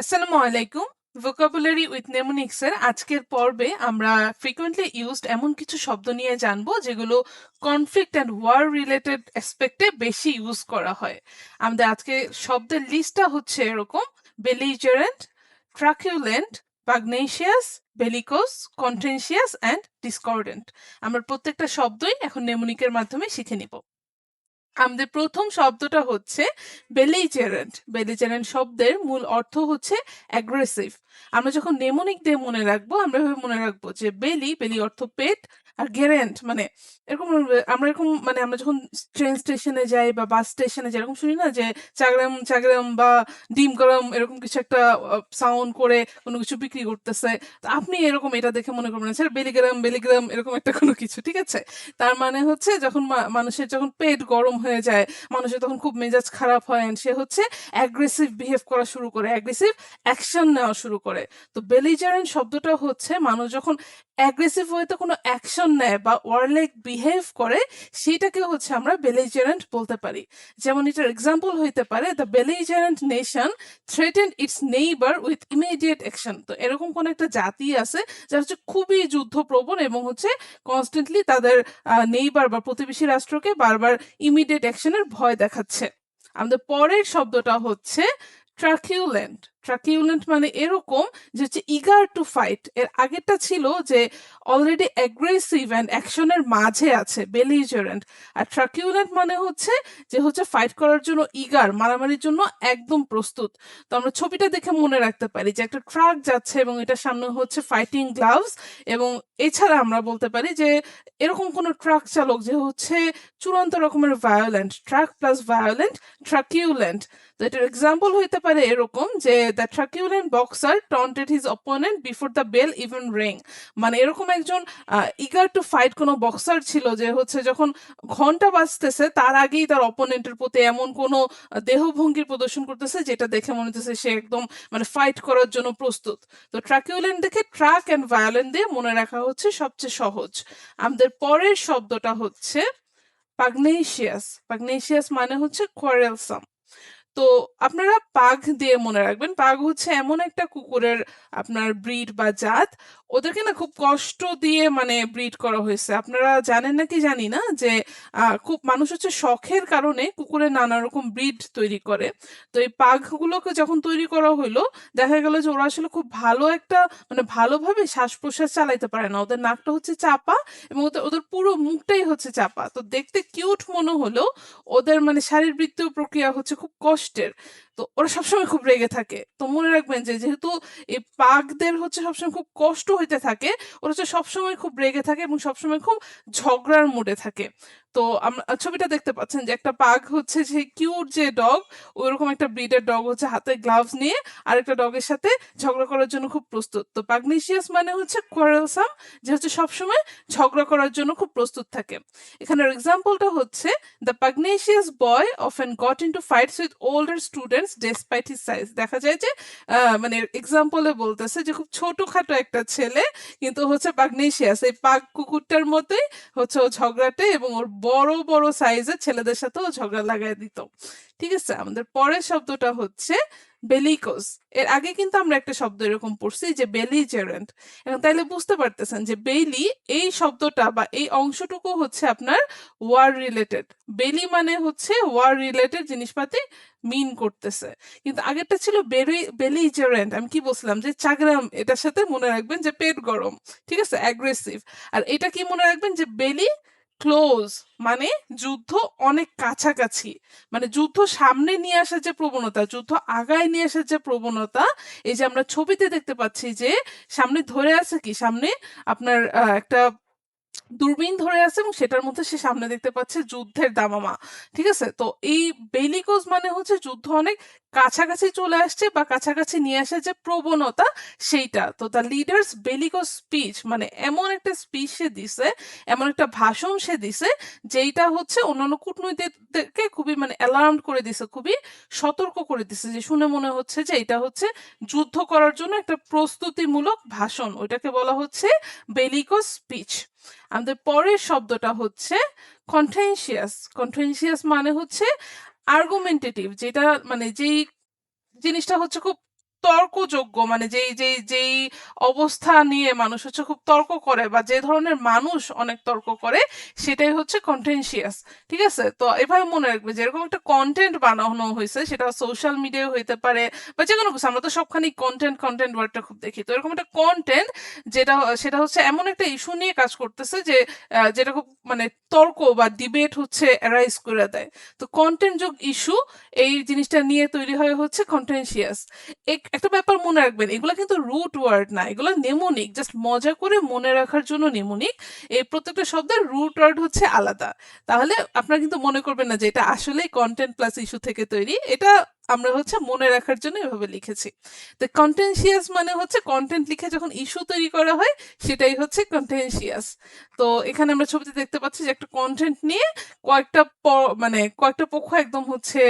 আসসালামু আলাইকুম। Vocabulary with mnemonics এর আজকের পর্বে আমরা ফ্রিকোয়েন্টলি ইউজড এমন কিছু শব্দ নিয়ে জানব যেগুলো কনফ্লিক্ট অ্যান্ড ওয়ার রিলেটেড অ্যাসপেক্টে বেশি ইউজ করা হয়। আমাদের আজকে শব্দের লিস্টটা হচ্ছে এরকম বেলিজারেন্ট ট্রাকিউলেন্ট পাগনেশিয়াস বেলিকোস কন্টেনশিয়াস অ্যান্ড ডিসকর্ডেন্ট আমরা প্রত্যেকটা শব্দই এখন নেমোনিকের মাধ্যমে শিখে নিব। আমাদের প্রথম শব্দটা হচ্ছে বেলিজেরেন্ট বেলিজেরেন্ট শব্দের মূল অর্থ হচ্ছে অ্যাগ্রেসিভ আমরা যখন নেমোনিক দিয়ে মনে রাখব, আমরা মনে রাখব যে বেলি বেলি অর্থ পেট আর গ্যারেন্ট মানে এরকম, আমরা এরকম মানে আমরা যখন ট্রেন স্টেশনে যাই বা বাস স্টেশনে যাই, এরকম শুনি না যে চাগরাম চাগরাম বা ডিম গরম এরকম কিছু একটা সাউন্ড করে কোনো কিছু বিক্রি করতেছে। আপনি এরকম এটা দেখে মনে করবেন স্যার, বেলিগ্রাম বেলিগ্রাম, এরকম একটা কোনো কিছু, ঠিক আছে? তার মানে হচ্ছে যখন মানুষের যখন পেট গরম হয়ে যায়, মানুষের তখন খুব মেজাজ খারাপ হয় সে হচ্ছে অ্যাগ্রেসিভ বিহেভ করা শুরু করে অ্যাগ্রেসিভ অ্যাকশন নেওয়া শুরু করে। তো বেলিজারেন্ট শব্দটা হচ্ছে মানুষ যখন অ্যাগ্রেসিভ ওয়েতে কোনো অ্যাকশন নেয় বা ওয়ারলাইক বিহেভ করে সেটাকে হচ্ছে আমরা বেলিজারেন্ট বলতে পারি। যেমন এটার এক্সাম্পল হইতে পারে the belligerent nation threaten its neighbour with immediate action তো এরকম কোন একটা জাতি আছে, যারা হচ্ছে খুবই যুদ্ধপ্রবণ এবং হচ্ছে কনস্ট্যান্টলি তাদের নেইবার বা প্রতিবেশী রাষ্ট্রকে বারবার ইমিডিয়েট অ্যাকশনের ভয় দেখাচ্ছে। আমাদের পরের শব্দটা হচ্ছে ট্রাকিউলেন্ট ট্রাকিউলেন্ট মানে এরকম যে হচ্ছে ইগার টু ফাইট এর আগেরটা ছিল যে অলরেডি অ্যাগ্রেসিভ অ্যান্ড অ্যাকশনের মাঝে আছে বেলিজারেন্ট আর ট্রাকিউলেন্ট মানে হচ্ছে যে হচ্ছে ফাইট করার জন্য ইগার মারামারির জন্য একদম প্রস্তুত। তো আমরা ছবিটা দেখে মনে রাখতে পারি যে একটা ট্রাক যাচ্ছে এবং এটার সামনে হচ্ছে ফাইটিং গ্লাভস এবং এছাড়া আমরা বলতে পারি যে এরকম কোনো ট্রাক চালক যে হচ্ছে চূড়ান্ত রকমের violent truck plus violent truculent তো এটার এক্সাম্পল হইতে পারে এরকম যে the truculent boxer taunted his opponent before the bell even ring মানে এরকম একজন ইগার টু ফাইট কোনো বক্সার ছিল যে হচ্ছে যখন ঘণ্টা বাজতেছে, তার আগেই তার অপোনেন্টের প্রতি এমন কোনো দেহভঙ্গির প্রদর্শন করতেছে যেটা দেখে মনে হচ্ছে সে একদম মানে ফাইট করার জন্য প্রস্তুত। তো ট্রাকিউলেন্ট দেখে ট্রাক অ্যান্ড ভায়োলেন্ট দিয়ে মনে রাখা হচ্ছে সবচেয়ে সহজ। আমাদের পরের শব্দটা হচ্ছে পাগনেশিয়াস। পাগনেশিয়াস মানে হচ্ছে কোয়ারেলসাম তো আপনারা পাগ দিয়ে মনে রাখবেন। পাগ হচ্ছে এমন একটা কুকুরের আপনার ব্রিড বা জাত। ওদেরকে না খুব কষ্ট দিয়ে মানে ব্রিড করা হয়েছে। আপনারা জানেন নাকি জানি না যে খুব মানুষ হচ্ছে শখের কারণে কুকুরের নানা রকম ব্রিড তৈরি করে। তো এই পাগগুলোকে যখন তৈরি করা হলো দেখা গেল যে ওরা আসলে খুব ভালো একটা মানে ভালোভাবে শ্বাস প্রশ্বাস চালাইতে পারে না। ওদের নাকটা হচ্ছে চাপা এবং ওদের ওদের পুরো মুখটাই হচ্ছে চাপা। তো দেখতে কিউট মনে হলো ওদের মানে শারীরবৃত্তীয় প্রক্রিয়া হচ্ছে খুব rushed it. তো ওরা সবসময় খুব রেগে থাকে। তো মনে রাখবেন যে যেহেতু এই পাকদের হচ্ছে সবসময় খুব কষ্ট হইতে থাকে, ওরা হচ্ছে সবসময় খুব রেগে থাকে এবং সবসময় খুব ঝগড়ার মুডে থাকে। তো আমরা ছবিটা দেখতে পাচ্ছেন যে একটা পাগ হচ্ছে যে কিউট যে ডগ, ওইরকম একটা ব্রিডের ডগ হচ্ছে হাতে গ্লাভস নিয়ে আর আরেকটা ডগের সাথে ঝগড়া করার জন্য খুব প্রস্তুত। তো পাগনেশিয়াস মানে হচ্ছে কোয়ারেলসাম যে হচ্ছে সবসময় ঝগড়া করার জন্য খুব প্রস্তুত থাকে। এখানের এক্সাম্পলটা হচ্ছে the pugnacious boy often got into fights with older students despite his size দেখা যায় যে মানে এক্সাম্পলে বলতেছে যে, খুব ছোটখাটো একটা ছেলে, কিন্তু হচ্ছে বাগনেশিয়াস এই পাগ কুকুরটার মতোই হচ্ছে ও ঝগড়াটে এবং ওর বড় বড় সাইজের ছেলেদের সাথে ও ঝগড়া লাগাই দিত। ঠিক আছে? আমাদের পরের শব্দটা হচ্ছে বেলিকোস এর আগে কিন্তু আমরা একটা শব্দ এরকম পড়ছি যে বেলিজেরেন্ট এবং তাইলে বুঝতে পারতেছেন যে বেলি এই শব্দটা বা এই অংশটুকু হচ্ছে আপনার ওয়ার রিলেটেড বেলি মানে হচ্ছে ওয়ার রিলেটেড জিনিসপাতি মিন করতেছে। কিন্তু আগেরটা ছিল বেরি বেলিজেরেন্ট আমি কি বলছিলাম যে চাগরাম এটার সাথে মনে রাখবেন যে পেট গরম, ঠিক আছে? অ্যাগ্রেসিভ আর এটা কি মনে রাখবেন যে বেলি ক্লোজ মানে যুদ্ধ অনেক কাছাকাছি। মানে যুদ্ধ সামনে নিয়ে আসার যে প্রবণতা, যুদ্ধ আগায় নিয়ে আসার যে প্রবণতা, এই যে আমরা ছবিতে দেখতে পাচ্ছি যে সামনে ধরে আছে কি? সামনে আপনার একটা দূরবীন ধরে আছে এবং সেটার মধ্যে সে সামনে দেখতে পাচ্ছে যুদ্ধের দামামা। ঠিক আছে? তো এই বেলিকোজ মানে হচ্ছে যুদ্ধ অনেক কাছাকাছি চলে আসছে বা কাছাকাছি নিয়ে আসার যে প্রবণতা সেইটা। তো দ্য লিডার্স বেলিকোজ স্পিচ মানে এমন একটা স্পিচ সে দিছে, এমন একটা ভাষণ সে দিছে, যেইটা হচ্ছে অন্যান্য কূটনৈতিকদেরকে খুবই মানে অ্যালার্ম করে দিছে, খুবই সতর্ক করে দিছে যে শুনে মনে হচ্ছে যে এটা হচ্ছে যুদ্ধ করার জন্য একটা প্রস্তুতিমূলক ভাষণ। ওইটাকে বলা হচ্ছে বেলিকোজ স্পিচ আমাদের পরের শব্দটা হচ্ছে কন্টেনশিয়াস কন্টেনশিয়াস মানে হচ্ছে আর্গুমেন্টেটিভ যেটা মানে যেই জিনিসটা হচ্ছে খুব তর্কযোগ্য মানে যেই যেই যেই অবস্থা নিয়ে মানুষ হচ্ছে খুব তর্ক করে বা যে ধরনের মানুষ অনেক তর্ক করে, সেটাই হচ্ছে কন্টেনশিয়াস ঠিক আছে? তো এভাবে মনে রাখবে, যেরকম একটা কন্টেন্ট বানানো হয়েছে, সেটা সোশ্যাল মিডিয়ায় হইতে পারে বা যে কোনো কিছু, আমরা তো সবখানি কন্টেন্ট কন্টেন্ট ওয়ার্ডটা খুব দেখি, তো এরকম একটা কন্টেন্ট যেটা, সেটা হচ্ছে এমন একটা ইস্যু নিয়ে কাজ করতেছে যে যেটা খুব মানে তর্ক বা ডিবেট হচ্ছে অ্যারাইজ করে দেয়। তো কন্টেন্ট যোগ ইস্যু এই জিনিসটা নিয়ে তৈরি হয় হচ্ছে কন্টেনশিয়াস একটা ব্যাপার মনে রাখবেন, এগুলো কিন্তু রুট ওয়ার্ড না, এগুলো নেমোনিক জাস্ট মজা করে মনে রাখার জন্য নেমোনিক এই প্রত্যেকটা শব্দের রুট ওয়ার্ড হচ্ছে আলাদা। তাহলে আপনারা কিন্তু মনে করবেন না যে এটা আসলে কন্টেন্ট প্লাস ইস্যু থেকে তৈরি, এটা আমরা হচ্ছে মনে রাখার জন্য এভাবে লিখেছি। তো কন্টেনশিয়াস মানে হচ্ছে কন্টেন্ট লিখে যখন ইস্যু তৈরি করা হয়, সেটাই হচ্ছে কন্টেনশিয়াস তো এখানে আমরা ছবিতে দেখতে পাচ্ছি যে একটা কন্টেন্ট নিয়ে কয়েকটা মানে কয়েকটা পক্ষ একদম হচ্ছে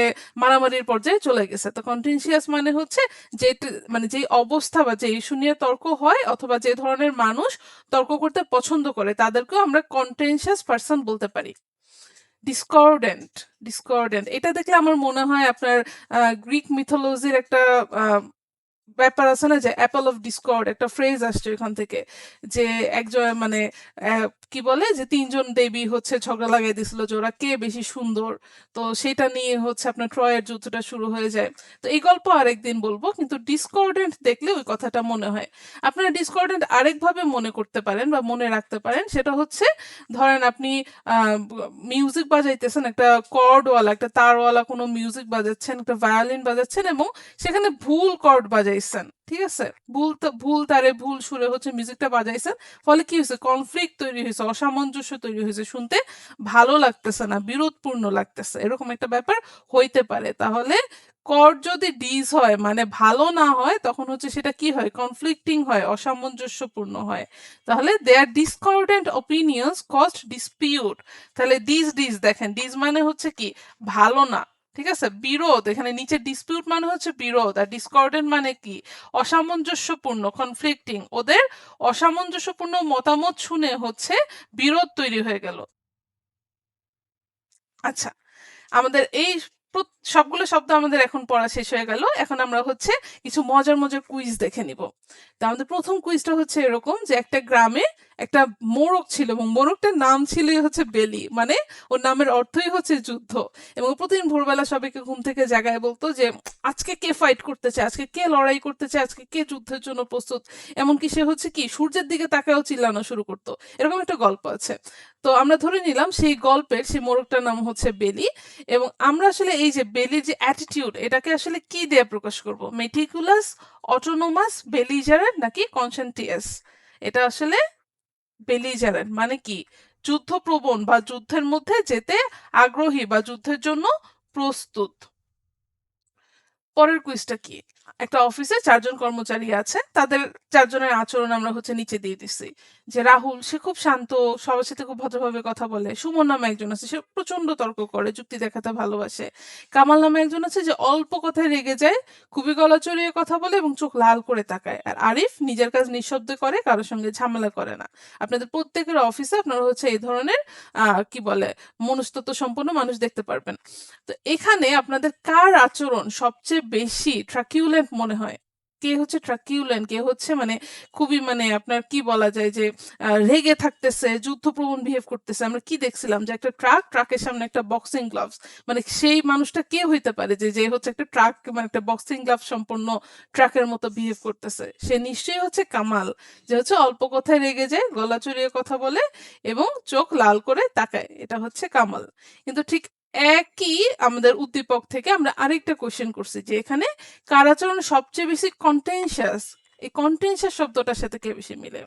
মারামারির পর্যায়ে চলে গেছে। তো কন্টেনশিয়াস মানে হচ্ছে যে মানে যে অবস্থা বা যে ইস্যু নিয়ে তর্ক হয় অথবা যে ধরনের মানুষ তর্ক করতে পছন্দ করে, তাদেরকেও আমরা কন্টেনশিয়াস পার্সন বলতে পারি। ডিসকর্ডেন্ট ডিসকর্ডেন্ট এটা দেখলে আমার মনে হয় আপনার গ্রিক মিথোলজির একটা ব্যাপার আছে না যে অ্যাপল অফ ডিসকর্ড একটা ফ্রেজ আসছে ওখান থেকে যে একজন মানে কি বলে যে তিনজন দেবী হচ্ছে ঝগড়া লাগাই দিছিল যে ওরা কে বেশি সুন্দর? তো সেটা নিয়ে হচ্ছে আপনার ট্রয়ের যুদ্ধটা শুরু হয়ে যায়। তো এই গল্প আরেকদিন বলব, কিন্তু ডিসকর্ডেন্ট দেখলে ওই কথাটা মনে হয়। আপনারা ডিসকর্ডেন্ট আরেকভাবে মনে করতে পারেন বা মনে রাখতে পারেন, সেটা হচ্ছে ধরেন আপনি মিউজিক বাজাইতেছেন, একটা কর্ডওয়ালা, একটা তারওয়ালা কোনো মিউজিক বাজাচ্ছেন, একটা ভায়োলিন বাজাচ্ছেন এবং সেখানে ভুল কর্ড বাজাইছেন। ঠিক আছে? ভুল ভুল তারে ভুল সুরে হচ্ছে মিউজিকটা বাজাইছেন। ফলে কি হয়েছে কনফ্লিক্ট তৈরি হয়েছে অসামঞ্জস্য তৈরি হয়েছে শুনতে ভালো লাগতেছে না, বিরোধপূর্ণ লাগতেছে। এরকম একটা ব্যাপার হইতে পারে। তাহলে কর্ড যদি ডিজ হয় মানে ভালো না হয়, তখন হচ্ছে সেটা কি হয়? কনফ্লিক্টিং হয়, অসামঞ্জস্যপূর্ণ হয়। তাহলে their discordant opinions cost dispute তাহলে ডিজ ডিজ দেখেন। ডিজ মানে হচ্ছে কি? ভালো না। ঠিক আছে? বিরোধ, এখানে নিচে ডিসপিউট মানে হচ্ছে বিরোধ, আর ডিসকর্ডেন্ট মানে কি? অসামঞ্জস্যপূর্ণ কনফ্লিক্টিং ওদের অসামঞ্জস্যপূর্ণ মতামত শুনে হচ্ছে বিরোধ তৈরি হয়ে গেল। আচ্ছা আমাদের এই সবগুলো শব্দ আমাদের এখন পড়া শেষ হয়ে গেল। এখন আমরা হচ্ছে কিছু মজার মজার কুইজ দেখে নিব। তো আমাদের প্রথম কুইজটা হচ্ছে এরকম যে একটা গ্রামে একটা মোরগ ছিল এবং মোরগটার নাম ছিল হচ্ছে বেলি। মানে ওর নামের অর্থই হচ্ছে যুদ্ধ। এবং প্রতিদিন ভোরবেলা সবাইকে ঘুম থেকে জাগায় বলতো যে, আজকে কে ফাইট করতে চায়? আজকে কে লড়াই করতে চায়? আজকে কে যুদ্ধের জন্য প্রস্তুত? এমনকি সে হচ্ছে কি, সূর্যের দিকে তাকাও চিল্লানো শুরু করতো। এরকম একটা গল্প আছে। তো আমরা ধরে নিলাম সেই গল্পের সেই মোরগটার নাম হচ্ছে বেলি এবং আমরা আসলে এই যে বেলির যে অ্যাটিটিউড এটাকে আসলে কি দিয়ে প্রকাশ করব? মেটিকুলাস অটোনোমাস বেলিজারেন্ট নাকি কনসেন্টিয়াস এটা আসলে বেলিজারেন্ট মানে কি? যুদ্ধপ্রবণ বা যুদ্ধের মধ্যে যেতে আগ্রহী বা যুদ্ধের জন্য প্রস্তুত। পরের কুইজটা কি? একটা অফিসে চারজন কর্মচারী আছে। তাদের চারজনের আচরণ আমরা হচ্ছে নিচে দিয়ে দিচ্ছি। যে রাহুল, সে খুব শান্ত, সবার সাথে খুব ভদ্রভাবে কথা বলে। সুমন নামে একজন আছে, সে প্রচণ্ড তর্ক করে, যুক্তি দেখাতে ভালোবাসে। কামাল নামে একজন আছে যে অল্প কথায় রেগে যায়, খুবই গলা চড়িয়ে কথা বলে এবং চোখ লাল করে তাকায়। আর আরিফ নিজের কাজ নিঃশব্দে করে, কারোর সঙ্গে ঝামেলা করে না। আপনাদের প্রত্যেকের অফিসে আপনারা হচ্ছে এই ধরনের কি বলে মনস্তত্ব সম্পন্ন মানুষ দেখতে পারবেন। তো এখানে আপনাদের কার আচরণ সবচেয়ে বেশি ট্রাকিউলেন্ট মনে হয়। কে হচ্ছে ট্রাকিউলেন্ট, কে হচ্ছে মানে খুবই মানে আপনার কি বলা যায় যে রেগে থাকতেছে যুদ্ধপ্রবণ বিহেভ করতেছে। আমরা কি দেখছিলাম যে একটা ট্রাক, ট্রাকের সামনে একটা বক্সিং গ্লাভস মানে সেই মানুষটা কে হইতে পারে যে যে হচ্ছে একটা ট্রাক মানে একটা বক্সিং গ্লাভ সম্পন্ন ট্রাকের মতো বিহেভ করতেছে? সে নিশ্চয়ই হচ্ছে কামাল, যে হচ্ছে অল্প কথায় রেগে যায়, গলা চড়িয়ে কথা বলে এবং চোখ লাল করে তাকায়। এটা হচ্ছে কামাল। কিন্তু ঠিক একই আমাদের উদ্দীপক থেকে আমরা আরেকটা কোশ্চেন করছি, যে এখানে কার আচরণ সবচেয়ে বেশি কন্টেনশিয়াস এই কন্টেনশিয়াস শব্দটার সাথে কে বেশি মিলে?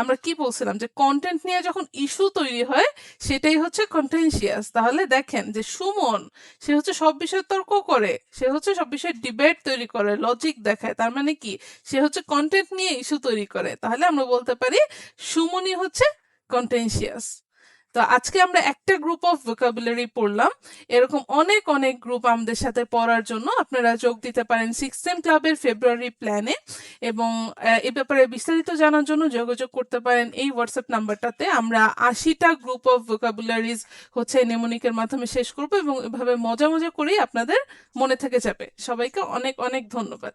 আমরা কি বলছিলাম, যে কন্টেন্ট নিয়ে যখন ইস্যু তৈরি হয়, সেটাই হচ্ছে কন্টেনশিয়াস তাহলে দেখেন যে সুমন, সে হচ্ছে সব বিষয়ে তর্ক করে, সে হচ্ছে সব বিষয়ে ডিবেট তৈরি করে লজিক দেখায়। তার মানে কি? সে হচ্ছে কন্টেন্ট নিয়ে ইস্যু তৈরি করে। তাহলে আমরা বলতে পারি সুমনই হচ্ছে কন্টেনশিয়াস তো আজকে আমরা একটা গ্রুপ অফ ভোকাবুলারি পড়লাম। এরকম অনেক অনেক গ্রুপ আমাদের সাথে পড়ার জন্য আপনারা যোগ দিতে পারেন সিক্স সেম ক্লাবের ফেব্রুয়ারি প্ল্যানে এবং এ ব্যাপারে বিস্তারিত জানার জন্য যোগাযোগ করতে পারেন এই হোয়াটসঅ্যাপ নাম্বারটাতে। আমরা আশিটা গ্রুপ অফ ভোকাবুলারিজ হচ্ছে নেমোনিকের মাধ্যমে শেষ করব এবং এভাবে মজা মজা করেই আপনাদের মনে থেকে যাবে। সবাইকে অনেক অনেক ধন্যবাদ।